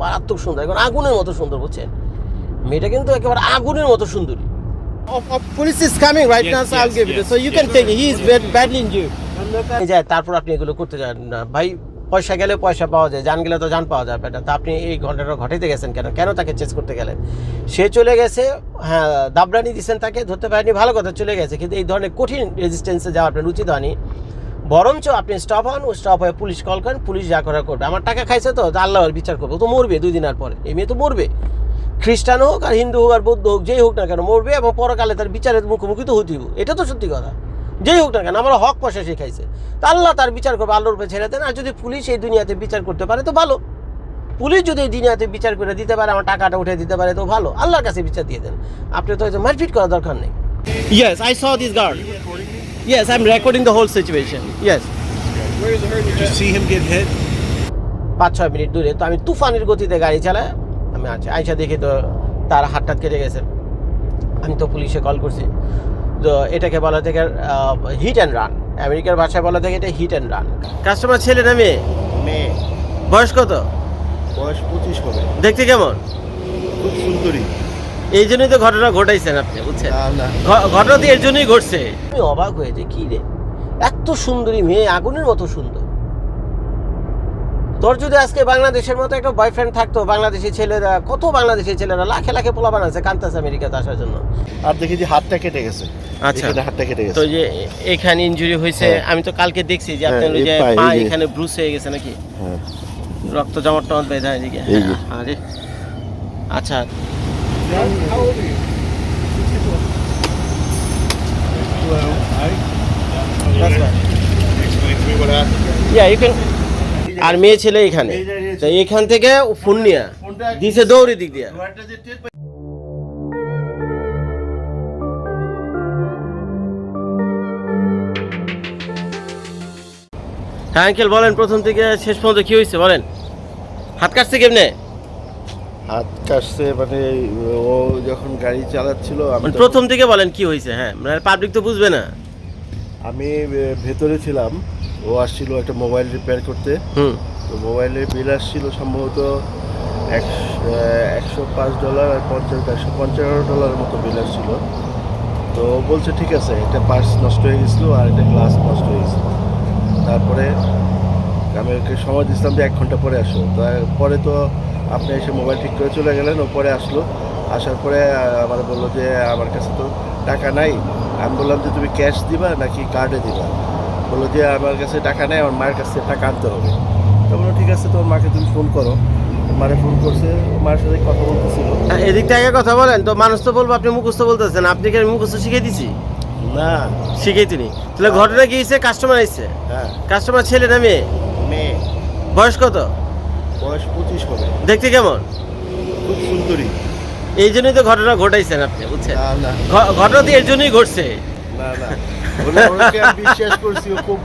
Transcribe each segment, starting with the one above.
মারাত্মক সুন্দর এখন আগুনের মতো সুন্দর বুঝছেন? মেয়েটা কিন্তু একেবারে আগুনের মতো সুন্দরী। Police is coming right now so I yes, give it so you can take he is badly injured যায় তারপর আপনি এগুলো করতে যান না। ভাই পয়সা গেলে পয়সা পাওয়া যায় জান গেলে তো জান পাওয়া যাবে না। তা আপনি এই ঘন্টাটা ঘটাইতে গেছেন কেন? কেন তাকে চেস করতে গেলেন? সে চলে গেছে হ্যাঁ দাবরানি দিচ্ছেন তাকে ধরতে পারেনি ভালো কথা চলে গেছে। কিন্তু এই ধরনের কঠিন রেজিস্ট্যান্সে যাওয়া আপনার উচিত হয়নি। বরঞ্চ আপনি স্টপ হন, ও স্টপ হয়ে পুলিশ কল করেন পুলিশ যা করা করবে। আমার টাকা খাইছে তো আল্লাহ বিচার করবে। তো মরবে দুই দিনের পরে। এই মেয়ে তো মরবে। খ্রিস্টান হোক আর হিন্দু হোক আর বৌদ্ধ হোক, যেই হোক না কেন মরবে এবং পরকালে তার বিচারের মুখোমুখি তো হতেই। এটা তো সত্যি কথা। যেই হোক না কেন, আমার হক পয়সা শিখাইছে তা আল্লাহ তার বিচার করবে, আল্লাহর উপরে ছেড়ে দেন। আর যদি পুলিশ এই দুনিয়াতে বিচার করতে পারে, তো ভালো। পুলিশ যদি এই দুনিয়াতে বিচার করে দিতে পারে, আমার টাকাটা উঠে দিতে পারে, তো ভালো। আল্লাহর কাছে বিচার দিয়ে দেন। আপনি তো হয়তো মারপিট করার দরকার নেই। Yes I guard yes I am recording the whole situation yes Did you see him get hit? পাঁচ ছয় মিনিট দূরে। তো আমি তুফানের গতিতে গাড়ি চালাই আমি আছি। আইসা দেখি তো তার হাত টাত কেটে গেছে। আমি তো পুলিশে কল করছি। তো এটাকে বলা থেকে হিট অ্যান্ড রান আমেরিকার ভাষায় বলা থেকে এটা হিট অ্যান্ড রান কাস্টমার ছেলে না মেয়ে? মেয়ে। বয়স কত? বয়স পঁচিশ হবে। দেখতে কেমন? খুব সুন্দরী। এই জন্যই তো ঘটনা ঘটাইছেন আপনি বুঝছেন? ঘটনা তো এর জন্যই ঘটছে। আমি অবাক হয়েছে কি রে? এত সুন্দরী মেয়ে আগুনের মতো সুন্দর। তোর যদি আজকে বাংলাদেশের মতো একটা বয়ফ্রেন্ড থাকতো বাংলাদেশি ছেলেরা কত বাংলাদেশি ছেলেরা লাখে লাখে পোলা বানাচ্ছে কান্তাছে আমেরিকাতে আসার জন্য? আর দেখি যে হাতটা কেটে গেছে। আচ্ছা। হাতটা কেটে গেছে। তো যে এখানে ইনজুরি হয়েছে হ্যাঁ। আমি তো কালকে দেখছি যে আপনার হ্যাঁ, ওই যে পা এখানে ব্রুস হয়ে গেছে নাকি? হ্যাঁ। রক্ত জমাট টমাট বেঁধে আরে মেয়ে ছেলে এখানে। এখান থেকে ফোন নিয়ে দিছে দৌড়ে দিক দিয়ে। হ্যাঁ আঙ্কেল বলেন, প্রথম থেকে শেষ পর্যন্ত কি হয়েছে? বলেন। হাত কাটছে কেমনে? হাত কাটছে মানে ও যখন গাড়ি চালাচ্ছিল আমি মানে তখন- প্রথম থেকে বলেন কি হয়েছে? হ্যাঁ মানে পাবলিক তো বুঝবে না। আমি এ, ভেতরে ছিলাম। ও আসছিল একটা মোবাইল রিপেয়ার করতে। হুম। তো মোবাইলের বিল আসছিল সম্ভবত একশো একশো পাঁচ ডলার আর পঞ্চাশ একশো পঞ্চান্ন ডলারের মতো বিল আসছিল। তো ও বলছে ঠিক আছে একটা পার্স নষ্ট হয়ে গেছিল আর একটা গ্লাস নষ্ট হয়ে গেছিল। তারপরে আমি ওকে সময় দিচ্ছিলাম যে এক ঘণ্টা পরে আসো। তো পরে তো আপনি এসে মোবাইল ঠিক করে চলে গেলেন ওপরে আসলো। আসার পরে আমার বলল যে আমার কাছে তো টাকা নাই। আমি বললাম যে তুমি ক্যাশ দিবা নাকি কার্ডে দিবা? বলল যে আমার কাছে টাকা নেই আমার মায়ের কাছে টাকা আনতে হবে। তো বলল ঠিক আছে তোমার মাকে তুমি ফোন করো। মারে ফোন করছে ও মায়ের সাথে কথা বলতেছিল। এদিক থেকে কথা বলেন তো মানুষ তো বলব আপনি মুখস্থ বলতেছেন আপনি কি আমি মুখস্থ শিখিয়ে দিছি? না। শিখিয়ে তিনি তাহলে ঘটনা কি হয়েছে কাস্টমার আসছে হ্যাঁ। কাস্টমার ছেলে না মেয়ে? মেয়ে। বয়স কত? বয়স পঁচিশ হবে। দেখতে কেমন? খুব সুন্দরী। এই জন্যই তো ঘটনা ঘটাইছেন আপনি বুঝছেন? ঘটনা তো এর জন্যই ঘটছে। না না। ওরা ওকে আমি বিশ্বাস করছি খুব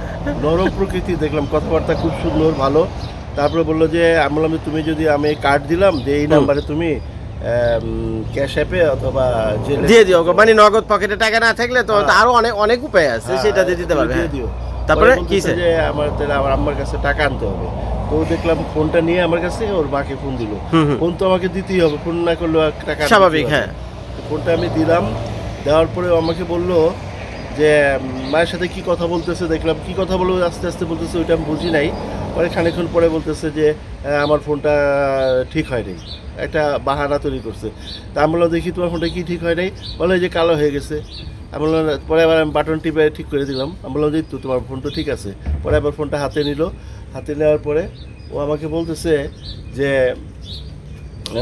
নরম প্রকৃতি দেখলাম কথাবার্তা খুব সুন্দর ভালো। তারপরে বলল যে আমি বললাম তুমি যদি আমি কার্ড দিলাম যে এই নাম্বারে তুমি ক্যাশ অ্যাপে অথবা দিয়ে দিও মানে নগদ পকেটে টাকা না থাকলে তো হ্যাঁ। আরও অনেক অনেক উপায় আছে হ্যাঁ, সেটা দিয়ে দিতে পারবে হ্যাঁ। তারপরে কি যে আমার তাহলে আমার আম্মার কাছে টাকা আনতে হবে। তো দেখলাম ফোনটা নিয়ে আমার কাছে ওর মাকে ফোন দিল। ফোন তো আমাকে দিতেই হবে ফোন না করলেও আর টাকা স্বাভাবিক, হ্যাঁ। ফোনটা আমি দিলাম দেওয়ার পরে আমাকে বলল যে মায়ের সাথে কি কথা বলতেছে দেখলাম কি কথা বলব আস্তে আস্তে বলতেছে ওইটা আমি বুঝি নাই। পরে খানিকক্ষণ পরে বলতেছে যে আমার ফোনটা ঠিক হয় নাই একটা বাহানা তৈরি করছে। তা আমি বললাম দেখি তোমার ফোনটা কি ঠিক হয় নাই? বলে যে কালো হয়ে গেছে। আমি বললাম পরে আবার আমি বাটন টিপে ঠিক করে দিলাম। আমি বললাম যে তো তোমার ফোন তো ঠিক আছে। পরে আবার ফোনটা হাতে নিল। হাতে নেওয়ার পরে ও আমাকে বলতেছে যে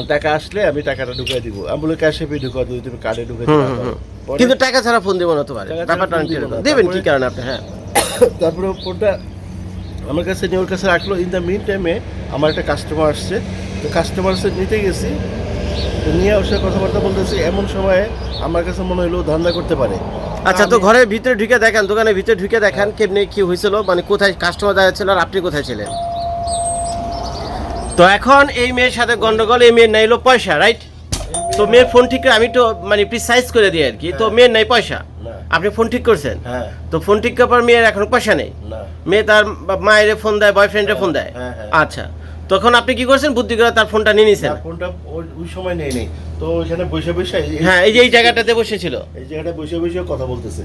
টাকা আসলে আমি টাকাটা ঢুকাই দিব। আমি বলে ক্যাশে পে ঢুকা দিই তুমি কার্ডে ঢুকাই। পরে- কিন্তু টাকা ছাড়া ফোন দেবো না তোমার। ব্যাপারটা। দেবেন কি কারণে আপনি? হ্যাঁ। তারপরে ফোনটা আমার কাছে নিয়ে ওর কাছে রাখল। ইন দ্য মিন টাইমে আমার একটা কাস্টমার আসছে। তো কাস্টমার নিতে গেছি। তো নিয়ে ওর সাথে কথাবার্তা বলতেছি এমন সময়ে আমার কাছে মনে হলো ধান্দা করতে পারে। আচ্ছা তো ঘরের ভিতরে ঢুকে দেখেন দোকানের ভিতরে ঢুকে দেখেন কেমনি কি হয়েছিল মানে কোথায় কাস্টমার দাঁড়িয়ে ছিল আর আপনি কোথায় ছিলেন? তো এখন এই মেয়ের সাথে গন্ডগোল এই মেয়ের নাইলো পয়সা রাইট তো মেয়ের ফোন ঠিক করে আমি তো মানে প্রিসাইজ করে দিই আর কি। তো মেয়ের নাই পয়সা। আপনি ফোন ঠিক করছেন? হ্যাঁ। তো ফোন ঠিক করার পর মেয়ের এখন পয়সা নেই। না। মেয়ে তার মায়ের ফোন দেয় বয়ফ্রেন্ডের ফোন দেয়। হ্যাঁ, হ্যাঁ। আচ্ছা। তখন আপনি কি করছেন? বুদ্ধি করে তার ফোনটা নিয়ে নিছেন। ফোনটা ওই সময় নেই নেই তো ওইখানে বসে বসে হ্যাঁ এই যে এই জায়গাটাতে বসেছিল। এই জায়গাটা বসে বসে কথা বলতেছে।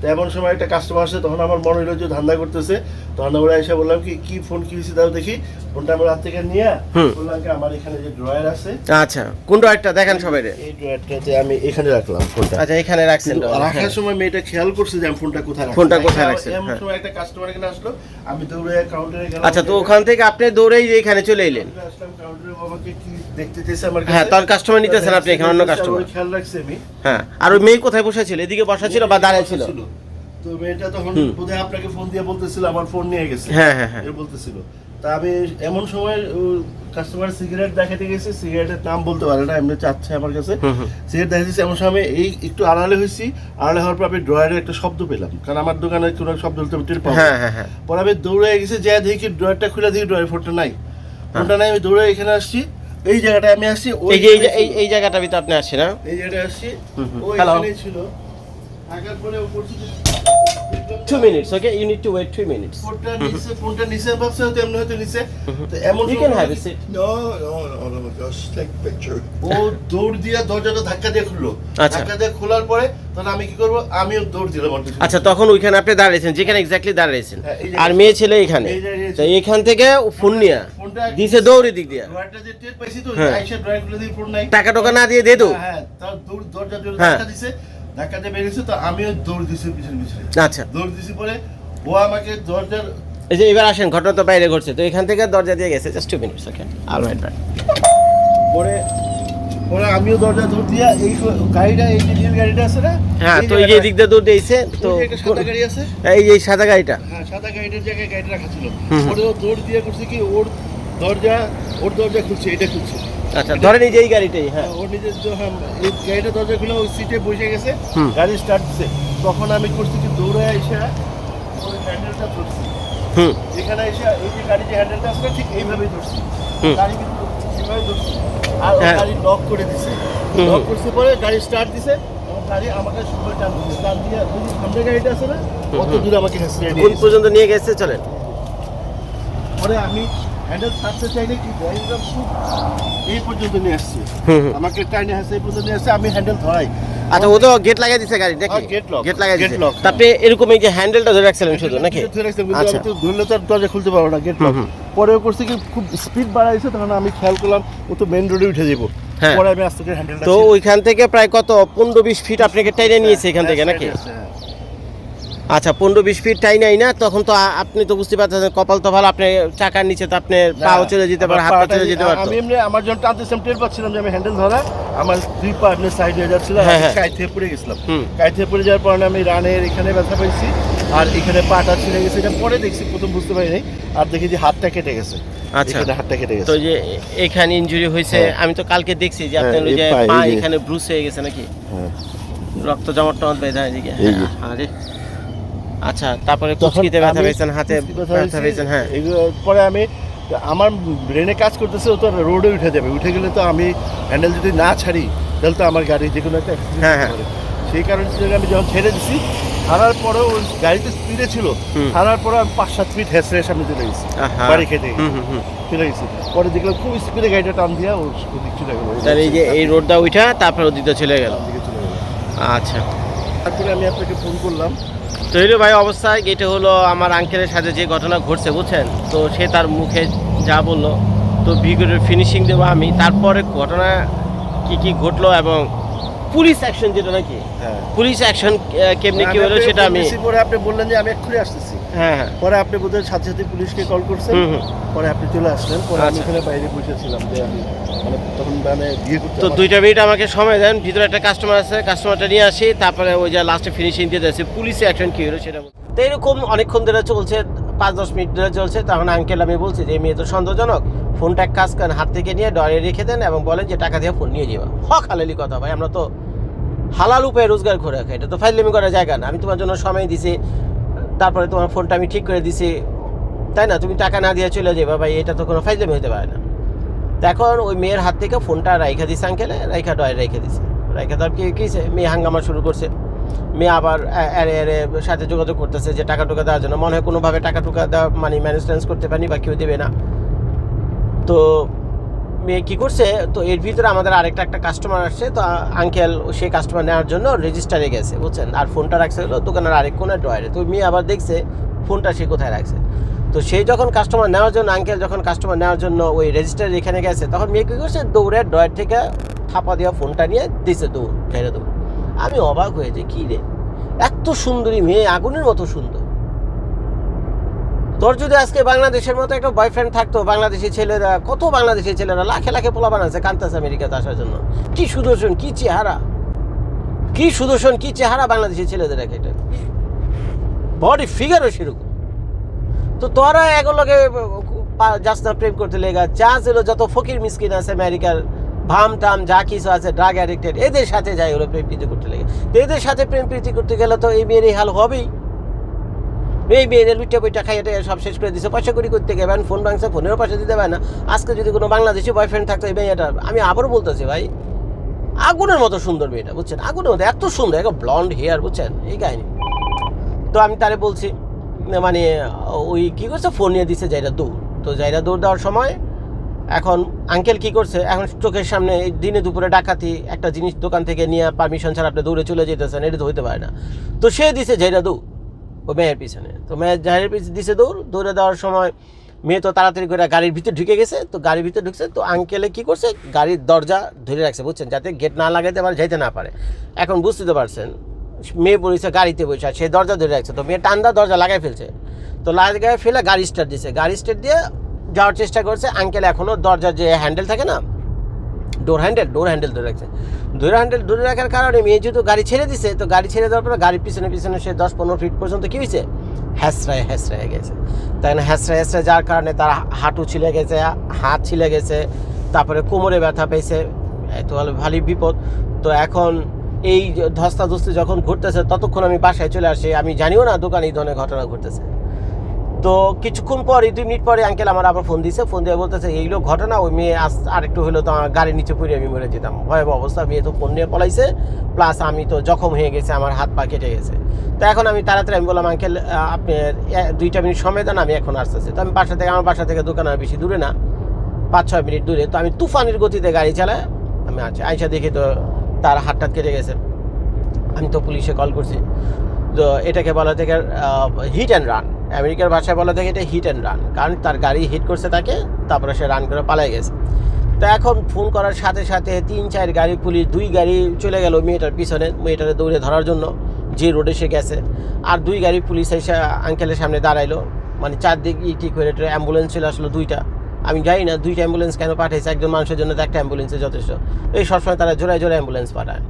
তো এমন সময় একটা কাস্টমার আসে তখন আমার মনে হলো যে ধান্দা করতেছে। তখন আমরা এসে বললাম কি কি ফোন কি হয়েছে দাও দেখি ফোনটা আমার হাত থেকে নিয়ে বললাম কি আমার এখানে যে ড্রয়ার আছে। আচ্ছা কোন ড্রয়ারটা দেখেন সবাই এই ড্রয়ারটাতে আমি এখানে রাখলাম ফোনটা আচ্ছা এখানে রাখছেন রাখার হ্যাঁ। সময় মেয়েটা খেয়াল করছে যে আমি ফোনটা কোথায় রাখছি। ফোনটা কোথায় রাখছেন, এমন হ্যাঁ। সময় একটা কাস্টমার এখানে আসলো আমি দৌড়ে কাউন্টারে গেলাম। আচ্ছা তো ওখান থেকে আপনি দৌড়েই এখানে চলে এলেন। আসলাম কাউন্টারে বাবাকে কি দেখতে চেয়েছে আমার হ্যাঁ, তার customer আপনি এখানে, অন্য customer। খেয়াল রাখছি আমি। হ্যাঁ আর ওই মেয়ে কোথায় বসেছিল এদিকে বসা ছিল বা দাঁড়ায় ছিল? তো মেয়েটা তখন। বোধহয় আপনাকে ফোন দিয়ে বলতেছিল আমার ফোন নিয়ে গেছে। হ্যাঁ হ্যাঁ হ্যাঁ। বলতেছিল। তা আমি এমন সময় কাস্টমার সিগারেট দেখাতে গেছি সিগারেটের নাম বলতে পারে না এমনি চাচ্ছে আমার কাছে। সিগারেট দেখাচ্ছি এমন সময় এই একটু আড়ালে হয়েছি। আড়ালে হওয়ার পর আমি ড্রয়ারে একটা শব্দ পেলাম কারণ আমার দোকানে কোনো শব্দ হলে আমি টের পাবো হ্যাঁ হ্যাঁ হ্যাঁ। পরে আমি দৌড়ে গেছি যে দেখি ড্রয়ারটা খুলে দেখি ড্রয়ার ফোনটা নাই। ফোনটা নাই আমি দৌড়ে এখানে আসছি। এই জায়গাটায় আমি আসছি ওই এই যে এই জায়গাটা ভিতরে আপনি আসছেন হ্যাঁ? এই জায়গাটায় আসছি। ও. ছিল। থাকার পরে ও করছে two minutes okay you need to wait minutes ফোনটা নিচে ফোনটা নিচে ভাবছে হয়তো এমনি হয়তো নিচে। তো ইউ ক্যান হ্যাভ take ও দৌড় দিয়ে দরজাটা ধাক্কা দিয়ে খুললো। আচ্ছা। ধাক্কা দিয়ে খোলার পরে তখন আমি কি করব? আমিও দৌড় দিলাম আচ্ছা তখন ওইখানে আপনি দাঁড়িয়েছেন যেখানে এক্স্যাক্টলি দাঁড়িয়েছেন। হ্যাঁ, আর মেয়ে ছেলে এখানে। তো এখান থেকে ফোন নিয়ে। দিছে দৌড়ে দিক দিয়ে। হ্যাঁ। নাই। টাকা না দিয়ে দে দো হ্যাঁ, হ্যাঁ তার দৌড় দরজা জোরে হ্যাঁ। ধাক্কা দিছে ধাক্কা দিয়ে বেরিয়েছে তো আমিও দৌড় দিছি পিছনে পিছনে। আচ্ছা। দৌড় দিছি পরে ও আমাকে দরজার এই যে এবার আসেন ঘটনা তো বাইরে ঘটছে তো এখান থেকে দরজা দিয়ে গেছে। জাস্ট টু মিনিটস ওকে আর রাইট ব্যাক পরে পরে আমিও দরজা দৌড় দিয়া এই গাড়িটা এই যে গাড়িটা আছে না? হ্যাঁ তো এই দিক দিয়ে দৌড় দিয়েছে তো ওই যে একটা সাদা গাড়ি আছে? এই এই সাদা গাড়িটা। হ্যাঁ সাদা গাড়িটার জায়গায় গাড়িটা রাখা ছিল। হুম হুম। ওরে ও দৌড় দিয়ে করছে কি ওর দরজা ওর দরজা খুলছে এটা খুলছে। আচ্ছা ধরেন এই যে এই গাড়িটাই হ্যাঁ। ওর নিজের হ্যাঁ, এই গাড়িটা দরজা খুলে ওই সিটে বসে গেছে গাড়ি স্টার্ট দিছে। তখন আমি করছি কি দৌড়ে এসে ওর হ্যান্ডেলটা ধরছি। হুম। এখানে এসে এই যে গাড়ি যে হ্যান্ডেলটা আছে ঠিক এইভাবেই ধরছি। গাড়ি কিন্তু এইভাবে ধরছি। আর ও হ্যাঁ। গাড়ি লক করে দিছে। লক। করছে পরে গাড়ি স্টার্ট দিছে। গাড়ি আমাকে সুন্দর টান দিছে। টান দিয়ে সামনে গাড়িটা আছে না অত। দূরে আমাকে হেসড়ে নিয়ে কোন পর্যন্ত নিয়ে গেছে চলেন। পরে আমি হ্যান্ডেল ছাড়তে চাইলে কি গাড়িটা খুব এই পর্যন্ত নিয়ে আসছে। আমাকে টাইনে হাসে এই পর্যন্ত নিয়ে আসছে আমি হ্যান্ডেল ধরাই। আচ্ছা ও তো গেট লাগাই দিছে গাড়ি নাকি? হ্যাঁ, gate lock, গেট gate দিছে। lock, তারপরে এরকম এই যে হ্যান্ডেলটা ধরে রাখছিলেন শুধু নাকি? আচ্ছা। তো ধরলে তো দরজা খুলতে পারব না গেট হুম। পরে ও করছে কি খুব স্পিড বাড়াইছে তখন আমি খেয়াল করলাম ও তো মেন রোডে উঠে যাব। হ্যাঁ। পরে আমি আস্তে করে হ্যান্ডেলটা তো ওইখান থেকে প্রায় কত পনেরো বিশ ফিট আপনাকে টাইনে নিয়েছে এখান থেকে নাকি? হ্যাঁ, আচ্ছা পনেরো বিশ ফিট টাই নাই না তখন তো আপনি তো বুঝতে পারছেন কপাল তো ভালো আপনি চাকার নিচে তো আপনি পাও চলে যেতে পারে হাত চলে যেতে পারতো আমি এমনি আমার যখন টানতেছিলাম টের পাচ্ছিলাম যে আমি হ্যান্ডেল ধরা আমার দুই পা এমনি সাইড হয়ে যাচ্ছিল হ্যাঁ, হ্যাঁ। কাইত হয়ে পড়ে গেছিলাম হুম। কাইত পড়ে যাওয়ার পরে আমি রানের এখানে ব্যথা পাইছি আর এখানে পাটা ছিঁড়ে গেছে এটা পরে দেখছি প্রথম বুঝতে পারি নাই আর দেখি যে হাতটা কেটে গেছে আচ্ছা। হাতটা কেটে গেছে তো যে এখানে ইনজুরি হয়েছে হ্যাঁ। আমি তো কালকে দেখছি যে আপনার ওই যে পা এখানে ব্রুস হয়ে গেছে নাকি। রক্ত জমাট টমাট বেঁধে এদিকে এই আরে আচ্ছা তারপরে কুচকিতে ব্যথা পেয়েছেন হাতে ব্যথা পেয়েছেন হ্যাঁ। এগুলো পরে আমি আমার ব্রেনে কাজ করতেছে ও তো রোডে উঠে যাবে। উঠে গেলে তো আমি হ্যান্ডেল যদি না ছাড়ি তাহলে তো আমার গাড়ি যে কোনো একটা হ্যাঁ, হ্যাঁ। সেই কারণে আমি যখন ছেড়ে দিছি ছাড়ার পরেও ওই গাড়িতে স্পিডে ছিল। ছাড়ার পরে আমি পাঁচ সাত ফিট হেসড়ে সামনে চলে গেছি। বাড়ি খেতে। চলে গেছি। পরে দেখলাম খুব স্পিডে গাড়িটা টান দিয়া ওদিক চলে গেল। এই যে এই রোডটা উঠা তারপরে ওদিকে চলে গেল। আচ্ছা। তারপরে আমি আপনাকে ফোন করলাম। তো ভাই অবস্থায় এটা হলো আমার আঙ্কেলের সাথে যে ঘটনা ঘটছে বুঝছেন? তো সে তার মুখে যা বলল তো ভিডিওর ফিনিশিং দেবো আমি। তারপরে ঘটনা কি কি ঘটলো এবং পুলিশ অ্যাকশন যেটা নাকি? হ্যাঁ। পুলিশ অ্যাকশন কেমনি কি হলো সেটা আমি পরে আপনি বললেন যে আমি এক্ষুনি আসতেছি। হ্যাঁ হ্যাঁ। পরে আপনি বোধহয় সাথে সাথে পুলিশকে কল করছেন। পরে আপনি চলে আসলেন। পরে আমি আচ্ছা। এখানে বাইরে বসেছিলাম যে আমি মানে তখন মানে বিয়ে করতে তো দুইটা মিনিট আমাকে সময় দেন। ভিতরে একটা কাস্টমার আছে কাস্টমারটা নিয়ে আসি। তারপরে ওই যে লাস্টে ফিনিশিং দিয়ে যাচ্ছে পুলিশে অ্যাকশন কি হলো সেটা তো এরকম অনেকক্ষণ ধরে চলছে পাঁচ দশ মিনিট ধরে চলছে। তখন আঙ্কেল আমি বলছি যে মেয়ে তো সন্দেহজনক। ফোনটা এক কাজ করেন হাত থেকে নিয়ে ডরে রেখে দেন এবং বলেন যে টাকা দিয়ে ফোন নিয়ে যাবা। হক হালালি কথা ভাই। আমরা তো হালাল উপায়ে রোজগার করে রাখি। এটা তো ফাইজলামি করার জায়গা না। আমি তোমার জন্য সময় দিছি। তারপরে তোমার ফোনটা আমি ঠিক করে দিছি। তাই না? তুমি টাকা না দিয়ে চলে যাবে ভাই, এটা তো কোনো ফাইজলামি হতে পারে না। এখন ওই মেয়ের হাত থেকে ফোনটা রাইখা দিছে আঙ্কেলে রাইখা ডয় রেখে দিছে। রাইখা তার কি কীছে মেয়ে হাঙ্গামা শুরু করছে। মেয়ে আবার এরে এরে সাথে যোগাযোগ করতেছে যে টাকা টুকা দেওয়ার জন্য। মনে হয় কোনোভাবে টাকা টুকা দেওয়া মানে ম্যানেজ ট্যানেজ করতে পারিনি বা কেউ দেবে না। তো মেয়ে কী করছে, তো এর ভিতরে আমাদের আরেকটা একটা কাস্টমার আসছে, তো আঙ্কেল সেই কাস্টমার নেওয়ার জন্য রেজিস্টারে গেছে, বুঝছেন? আর ফোনটা রাখছে হলো দোকানের আরেক কোনে ড্রয়ারে তো মেয়ে আবার দেখছে ফোনটা সে কোথায় রাখছে। তো সেই যখন কাস্টমার নেওয়ার জন্য আঙ্কেল যখন কাস্টমার নেওয়ার জন্য ওই রেজিস্টার এখানে গেছে, তখন মেয়ে কী করছে, দৌড়ে ড্রয়ার থেকে থাপা দেওয়া ফোনটা নিয়ে দিছে দৌড় ছেড়ে দৌড়। আমি অবাক হয়েছি কী রে? এত সুন্দরী মেয়ে, আগুনের মতো সুন্দর। তোর যদি আজকে বাংলাদেশের মতো একটা বয়ফ্রেন্ড থাকতো, বাংলাদেশি ছেলেরা, কত বাংলাদেশি ছেলেরা লাখে লাখে পোলা বানাচ্ছে কান্তাস আমেরিকাতে আসার জন্য। কি সুদর্শন, কি চেহারা। কি সুদর্শন, কি চেহারা বাংলাদেশি ছেলেদের এক একটা। বডি ফিগারও সেরকম। তো তোরা এগুলোকে যাস না প্রেম করতে লেগা চা ছিল যত ফকির মিসকিন আছে আমেরিকার, ভাম টাম, যা কিছু আছে ড্রাগ অ্যাডিক্টেড এদের সাথে যাই হলো প্রেম প্রীতি করতে লেগে। এদের সাথে প্রেম প্রীতি করতে গেলে তো এই মেয়ের হাল হবেই। এই মেয়ের লুইটা বইটা খাইয়ে সব শেষ করে দিছে। পয়সা করি করতে গেবেন ফোন ভাঙছে, ফোনেরও পয়সা দিতে পারে না। আজকে যদি কোনো বাংলাদেশি বয়ফ্রেন্ড থাকতো এই মেয়েটা, আমি আবারও বলতেছি ভাই, আগুনের মতো সুন্দর মেয়েটা, বুঝছেন? আগুনের মতো, এত সুন্দর একটা ব্লন্ড হেয়ার বুঝছেন? এই কাহিনী। তো আমি তারে বলছি মানে ওই কী করছে? ফোন নিয়ে দিছে জায়গা দৌড়। তো জায়গা দৌড় দেওয়ার সময় এখন আঙ্কেল কি করছে? এখন চোখের সামনে দিনে দুপুরে ডাকাতি, একটা জিনিস দোকান থেকে নিয়ে পারমিশন ছাড়া আপনি দৌড়ে চলে যেতেছেন, এটা তো হইতে পারে না। তো সে দিছে জায়গা দৌড়। ও মেয়ের পিছনে। তো মেয়ের জাহের পিছনে দিছে দৌড়, দৌড়ে দেওয়ার সময় মেয়ে তো তাড়াতাড়ি করে গাড়ির ভিতরে ঢুকে গেছে, তো গাড়ির ভিতরে ঢুকছে, তো আঙ্কেলে কি করছে? গাড়ির দরজা ধরে রাখছে, বুঝছেন? যাতে গেট না লাগাইতে পারে, যাইতে না পারে। এখন বুঝতে পারছেন, মেয়ে পড়েছে গাড়িতে বসে সে দরজা ধরে রাখছে, তো মেয়ে টান্দা দরজা লাগাই ফেলছে। তো লাগাই ফেলে গাড়ি স্টার্ট দিছে। গাড়ি স্টার্ট দিয়ে যাওয়ার চেষ্টা করছে আঙ্কেল এখনও দরজার যে হ্যান্ডেল থাকে না ডোর হ্যান্ডেল ডোর হ্যান্ডেল ধরে রাখছে। ডোর হ্যান্ডেল ধরে রাখার কারণে মেয়ে যেহেতু গাড়ি ছেড়ে দিছে, তো গাড়ি ছেড়ে দেওয়ার পরে গাড়ির পিছনে পিছনে সে দশ পনেরো ফিট পর্যন্ত কী হয়েছে? হ্যাসরায় হ্যাসরায় গেছে। তাই না হ্যাসরায় হ্যাসরায় যাওয়ার কারণে তার হাঁটু ছিলে গেছে, হাত ছিলে গেছে, তারপরে কোমরে ব্যথা পেয়েছে, এত ভালো, ভালোই বিপদ। তো এখন এই ধস্তাধস্তি যখন ঘটতেছে, ততক্ষণ আমি বাসায় চলে আসি, আমি জানিও না দোকানে এই ধরনের ঘটনা ঘটতেছে। তো কিছুক্ষণ পরে দুই মিনিট পরে আঙ্কেল আমার আবার ফোন দিয়েছে ফোন দিয়ে বলতেছে এইগুলো ঘটনা, ওই মেয়ে আস আরেকটু হলো তো আমার গাড়ির নিচে পড়ে, আমি মরে যেতাম। ভয়াবহ অবস্থা, মেয়ে তো ফোন নিয়ে পলাইছে। প্লাস আমি তো জখম হয়ে গেছে, আমার হাত পা কেটে গেছে। তো এখন আমি তাড়াতাড়ি, আমি বললাম আঙ্কেল আপনি দুইটা মিনিট সময় দেন, আমি এখন আসতেছি। তো আমি বাসা থেকে, আমার বাসা থেকে দোকান আর বেশি দূরে না পাঁচ ছয় মিনিট দূরে। তো আমি তুফানের গতিতে গাড়ি চালাই, আমি আছি আইসা দেখি তো তার হাত টাত কেটে গেছে। আমি তো পুলিশে কল করছি। তো এটাকে বলা থেকে হিট অ্যান্ড রান আমেরিকার ভাষায় বলা থেকে এটা হিট অ্যান্ড রান কারণ তার গাড়ি হিট করছে তাকে, তারপরে সে রান করে পালাই গেছে। তো এখন ফোন করার সাথে সাথে তিন, চার গাড়ি পুলিশ, দুই গাড়ি চলে গেল মেয়েটার পিছনে মেয়েটারে দৌড়ে ধরার জন্য, যে রোডে সে গেছে। আর দুই গাড়ি পুলিশ এসে আঙ্কেলের সামনে দাঁড়াইলো। মানে চারদিক ঠিক একটা অ্যাম্বুলেন্স ছিল আসলে দুইটা। আমি জানি না দুইটা অ্যাম্বুলেন্স কেন পাঠিয়েছে একজন মানুষের জন্য তো একটা অ্যাম্বুলেন্সে যথেষ্ট। এই সবসময় তারা জোড়ায় জোড়ায় অ্যাম্বুলেন্স পাঠায়।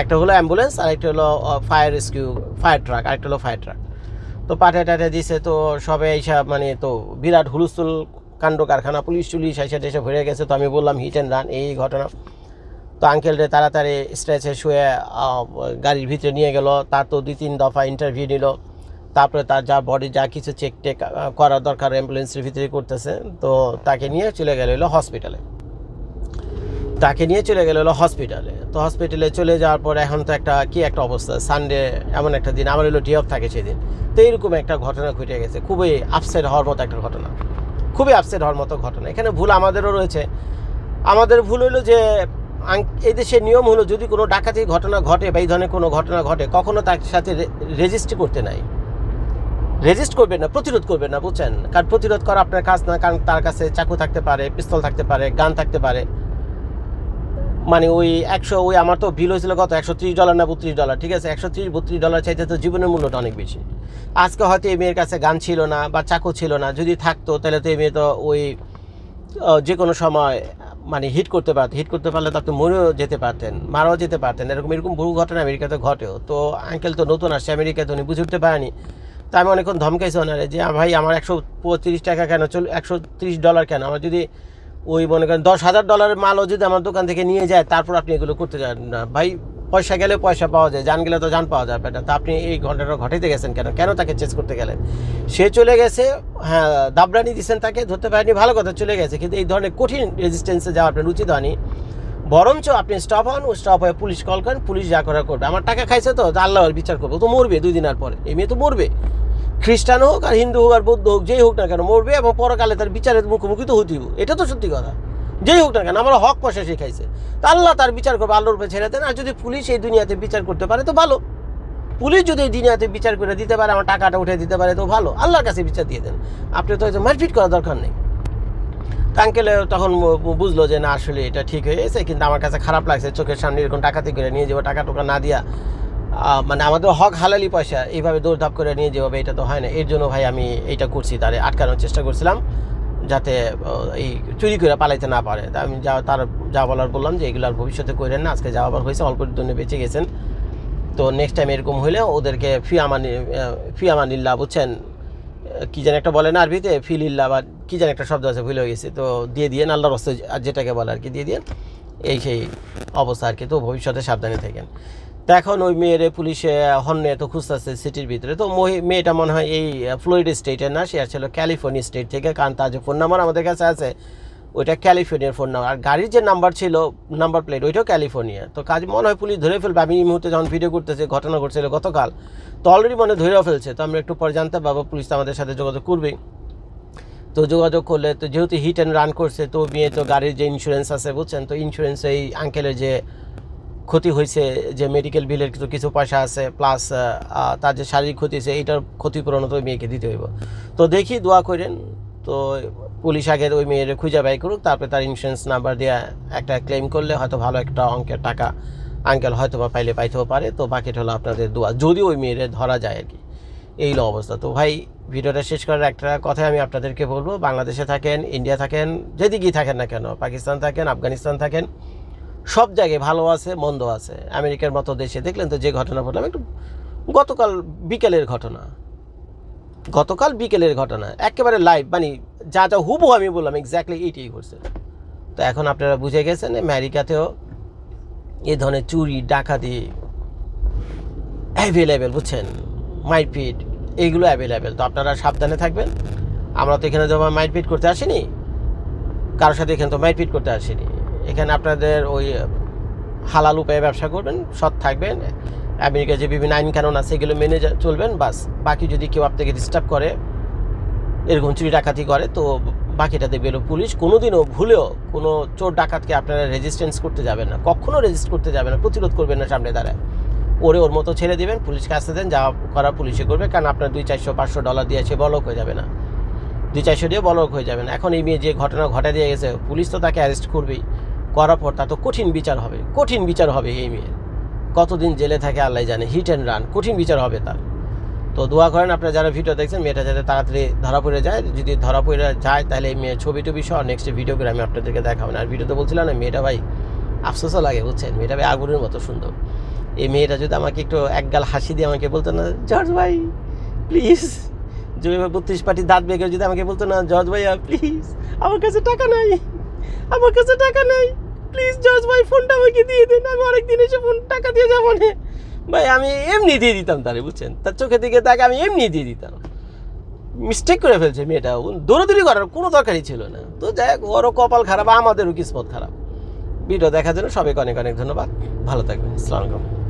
একটা হলো অ্যাম্বুলেন্স আর একটা হলো ফায়ার রেস্কিউ ফায়ার ট্রাক আরেকটা হলো ফায়ার ট্রাক তো পাঠায় টাঠা দিছে, তো সবে এইসব মানে তো বিরাট হুলস্থুল কাণ্ড কারখানা, পুলিশ টুলিশ এসে টেসে ভরে গেছে, তো আমি বললাম, হিট অ্যান্ড রান, এই ঘটনা। তো আঙ্কেলরে তাড়াতাড়ি স্ট্রেচে শুয়ে গাড়ির ভিতরে নিয়ে গেল, তার তো দুই তিন দফা ইন্টারভিউ নিল। তারপরে তার যা বডি যা কিছু চেক টেক করার দরকার অ্যাম্বুলেন্সের ভিতরে করতেছে, তো তাকে নিয়ে চলে গেল হসপিটালে তাকে নিয়ে চলে গেল হসপিটালে তো হসপিটালে চলে যাওয়ার পর এখন তো একটা কি একটা অবস্থা? সানডে এমন একটা দিন, আমার হলো ডে অফ থাকে সেদিন। তো এইরকম একটা ঘটনা ঘটে গেছে, খুবই আপসেট হওয়ার মতো একটা ঘটনা। খুবই আপসেট হওয়ার মতো ঘটনা। এখানে ভুল আমাদেরও রয়েছে। আমাদের ভুল হলো যে এই দেশের নিয়ম হলো যদি কোনো ডাকাতির ঘটনা ঘটে বা এই ধরনের কোনো ঘটনা ঘটে, কখনো তার সাথে রেজিস্ট্রি করতে নাই। রেজিস্ট করবেন না, প্রতিরোধ করবেন না, বুঝছেন? কারণ প্রতিরোধ করা আপনার কাজ না, কারণ তার কাছে চাকু থাকতে পারে, পিস্তল থাকতে পারে, গান থাকতে পারে। মানে ওই একশো, ওই আমার তো বিল হয়েছিল কত? একশো ত্রিশ ডলার না বত্রিশ ডলার ঠিক আছে, একশো ত্রিশ, বত্রিশ ডলার চাইতে তো জীবনের মূল্যটা অনেক বেশি। আজকে হয়তো এই মেয়ের কাছে গান ছিল না বা চাকু ছিল না, যদি থাকতো তাহলে তো এই মেয়ে তো ওই যে কোনো সময় মানে হিট করতে পারত হিট করতে পারলে তো আপনি মরেও যেতে পারতেন, মারাও যেতে পারতেন, এরকম এরকম বহু ঘটনা আমেরিকাতে ঘটেও। তো আঙ্কেল তো নতুন আসছে আমেরিকাতে উনি বুঝে উঠতে পারেনি। তা আমি অনেকক্ষণ ধমকাইছি ওনারে যে, ভাই, আমার একশো পঁয়ত্রিশ টাকা কেন চল, একশো তিরিশ ডলার কেন? আমার যদি ওই মনে করেন দশ হাজার ডলারের মালও যদি আমার দোকান থেকে নিয়ে যায়, তারপর আপনি এগুলো করতে যান না। ভাই, পয়সা গেলে পয়সা পাওয়া যায় জান গেলে তো জান পাওয়া যাবে না তা আপনি এই ঘটনাটা ঘটাইতে গেছেন কেন? কেন তাকে চেস করতে গেলেন? সে চলে গেছে হ্যাঁ দাবরানি দিচ্ছেন তাকে, ধরতে পারেনি, ভালো কথা, চলে গেছে। কিন্তু এই ধরনের কঠিন রেজিস্ট্যান্সে যাওয়া আপনার উচিত হয়নি। বরঞ্চ আপনি স্টপ হন, ও স্টপ হয়ে পুলিশ কল করেন, পুলিশ যা করা করবে। আমার টাকা খাইছে তো, তা আল্লাহ বিচার করবে তো মরবে দুই দিনের পরে। এই মেয়ে তো মরবে। খ্রিস্টান হোক আর হিন্দু হোক আর বৌদ্ধ হোক, যেই হোক না কেন মরবে এবং পরকালে তার বিচারের মুখোমুখি তো হইতেই। এটা তো সত্যি কথা। যেই হোক না কেন, আমরা হক পয়সা শিখাইছে তা আল্লাহ তার বিচার করবে, আল্লাহর উপরে ছেড়ে দেন। আর যদি পুলিশ এই দুনিয়াতে বিচার করতে পারে, তো ভালো। পুলিশ যদি এই দুনিয়াতে বিচার করে দিতে পারে, আমার টাকাটা উঠে দিতে পারে, তো ভালো। আল্লাহর কাছে বিচার দিয়ে দেন। আপনি তো হয়তো মারপিট করার দরকার নেই। আঙ্কেল, তখন বুঝলো যে না, আসলে এটা ঠিক হয়ে গেছে, কিন্তু আমার কাছে খারাপ লাগছে। চোখের সামনে এরকম টাকাতে করে নিয়ে যাব টাকা টোকা না দিয়া। মানে আমাদের হক হালালি পয়সা এইভাবে দৌড়ধাপ করে নিয়ে যেভাবে এটা তো হয় না, এর জন্য ভাই আমি এইটা করছি, তারে আটকানোর চেষ্টা করছিলাম যাতে এই চুরি করে পালাইতে না পারে। তা আমি যা, তার যা বলার বললাম যে এগুলো আর ভবিষ্যতে করেন না, আজকে যা আবার হয়েছে অল্পের জন্য বেঁচে গেছেন। তো নেক্সট টাইম এরকম হলে ওদেরকে ফি আমানি ফি আমানিল্লা বুঝছেন কী যেন একটা বলে না আরবিতে? ফিলিল্লা বা কী যেন একটা শব্দ আছে, ভুলে গেছে। তো দিয়ে দিয়ে আল্লাহর রস্তে যেটাকে বলে আর কি, দিয়ে দিয়ে এই সেই অবস্থা আর কি। তো ভবিষ্যতে সাবধানে থাকেন। তো এখন ওই মেয়ের পুলিশে হন্যে তো খুঁজতেছে সিটির ভিতরে। তো মেয়েটা মনে হয় এই ফ্লোরিডা স্টেটের না, সে ছিল ক্যালিফোর্নিয়া স্টেট থেকে, কারণ তার যে ফোন নাম্বার আমাদের কাছে আছে, ওইটা ক্যালিফোর্নিয়ার ফোন নাম্বার আর গাড়ির যে নাম্বার ছিল নাম্বার প্লেট ওইটাও ক্যালিফোর্নিয়া। তো কাজ মনে হয় পুলিশ ধরে ফেলবে। আমি এই মুহূর্তে যখন ভিডিও করতেছে, ঘটনা ঘটছিল গতকাল, তো অলরেডি মনে ধরেও ফেলছে। তো আমরা একটু পরে জানতে পারব, পুলিশ তো আমাদের সাথে যোগাযোগ করবেই তো যোগাযোগ করলে, তো যেহেতু হিট অ্যান্ড রান করছে, তো মেয়ে তো গাড়ির যে ইন্স্যুরেন্স আছে, বুঝছেন? তো ইন্স্যুরেন্স এই আঙ্কেলের যে ক্ষতি হয়েছে, যে মেডিকেল বিলের কিছু কিছু পয়সা আছে প্লাস তার যে শারীরিক ক্ষতি হয়েছে এইটার ক্ষতিপূরণ তো ওই মেয়েকে দিতে হইব। তো দেখি, দোয়া করেন, তো পুলিশ আগে ওই মেয়ের খুঁজে বাই করুক, তারপরে তার ইন্স্যুরেন্স নাম্বার দিয়ে একটা ক্লেম করলে হয়তো ভালো একটা অঙ্কের টাকা আঙ্কেল হয়তো বা পাইলে পাইতেও পারে, তো বাকিটা হলো আপনাদের দোয়া, যদি ওই মেয়ের ধরা যায় আর কি। এই হলো অবস্থা। তো ভাই, ভিডিওটা শেষ করার একটা কথাই আমি আপনাদেরকে বলব, বাংলাদেশে থাকেন ইন্ডিয়া থাকেন, যেদিকেই থাকেন না কেন, পাকিস্তান থাকেন, আফগানিস্তান থাকেন সব জায়গায় ভালো আছে, মন্দ আছে। আমেরিকার মতো দেশে, দেখলেন তো যে ঘটনা বললাম একটু, গতকাল বিকেলের ঘটনা। গতকাল বিকেলের ঘটনা। একেবারে লাইভ মানে যা যা হুবহু আমি বললাম এক্স্যাক্টলি এইটাই করছে তো এখন আপনারা বুঝে গেছেন, আমেরিকাতেও এ ধরনের চুরি, ডাকাতি অ্যাভেলেবেল বুঝছেন? মারপিট এইগুলো অ্যাভেলেবেল তো আপনারা সাবধানে থাকবেন। আমরা তো এখানে যখন মারপিট করতে আসিনি। কারোর সাথে এখানে তো মারপিট করতে আসিনি। এখানে আপনাদের ওই হালাল উপায়ে ব্যবসা করবেন, সৎ থাকবেন আমেরিকার যে বিভিন্ন আইন কানুন আছে এগুলো মেনে চলবেন, বাস। বাকি যদি কেউ আপনাকে ডিস্টার্ব করে, এরকম চুরি ডাকাতি করে, তো বাকিটা দেখবে পুলিশ। কোনোদিনও ভুলেও কোনো চোর ডাকাতকে আপনারা রেজিস্ট্যান্স করতে যাবেন না। কখনো রেজিস্ট করতে যাবেন না, প্রতিরোধ করবেন না সামনে দাঁড়ায়। ওরে ওর মতো ছেড়ে দিবেন, পুলিশকে আসতে দেন, যা করা পুলিশে করবে, কারণ আপনার দুই চারশো, পাঁচশো ডলার দিয়ে সে বলক হয়ে যাবে না। দুই চারশো দিয়ে বলক হয়ে যাবেন এখন এই মেয়ে যে ঘটনা ঘটা দিয়ে গেছে, পুলিশ তো তাকে অ্যারেস্ট করবেই। করার পর তা তো কঠিন বিচার হবে, কঠিন বিচার হবে এই মেয়ের। কতদিন জেলে থাকে আল্লাহ জানে হিট অ্যান্ড রান কঠিন বিচার হবে তার। তো দোয়া করেন আপনারা যারা ভিডিও দেখছেন, মেয়েটা যাতে তাড়াতাড়ি ধরা পড়ে যায়। যদি ধরা পড়ে যায়, তাহলে এই মেয়ের ছবি টবি সহ নেক্সট ভিডিও করে আমি আপনাদেরকে দেখাবো না। আর ভিডিওতে বলছিলাম না, মেয়েটা ভাই আফসোসও লাগে, বুঝছেন? মেয়েটা ভাই আগুনের মতো সুন্দর। এই মেয়েটা যদি আমাকে একটু একগাল হাসি দিয়ে আমাকে বলতো না, জর্জ ভাই প্লিজ জমি বত্রিশ পার্টি দাঁত বেগে যদি আমাকে বলতো না, জর্জ ভাইয়া প্লিজ আমার কাছে টাকা নাই, আমার কাছে টাকা নাই। প্লিজ জজ ভাই, ফোনটা আমাকে দিয়ে দেন, আমি অনেকদিন এসে ফোন, টাকা দিয়ে যাব না। ভাই, আমি এমনি দিয়ে দিতাম তারে, বুঝছেন? তার চোখে দিকে তাকে আমি এমনি দিয়ে দিতাম। মিস্টেক করে ফেলছে মেয়েটা দৌড়াদৌড়ি করার কোনো দরকারই ছিল না। তো যাই হোক, ওরও কপাল খারাপ, আমাদেরও কিসমত খারাপ। ভিডিও দেখার জন্য সবাইকে অনেক অনেক ধন্যবাদ। ভালো থাকবেন, আসসালামু আলাইকুম।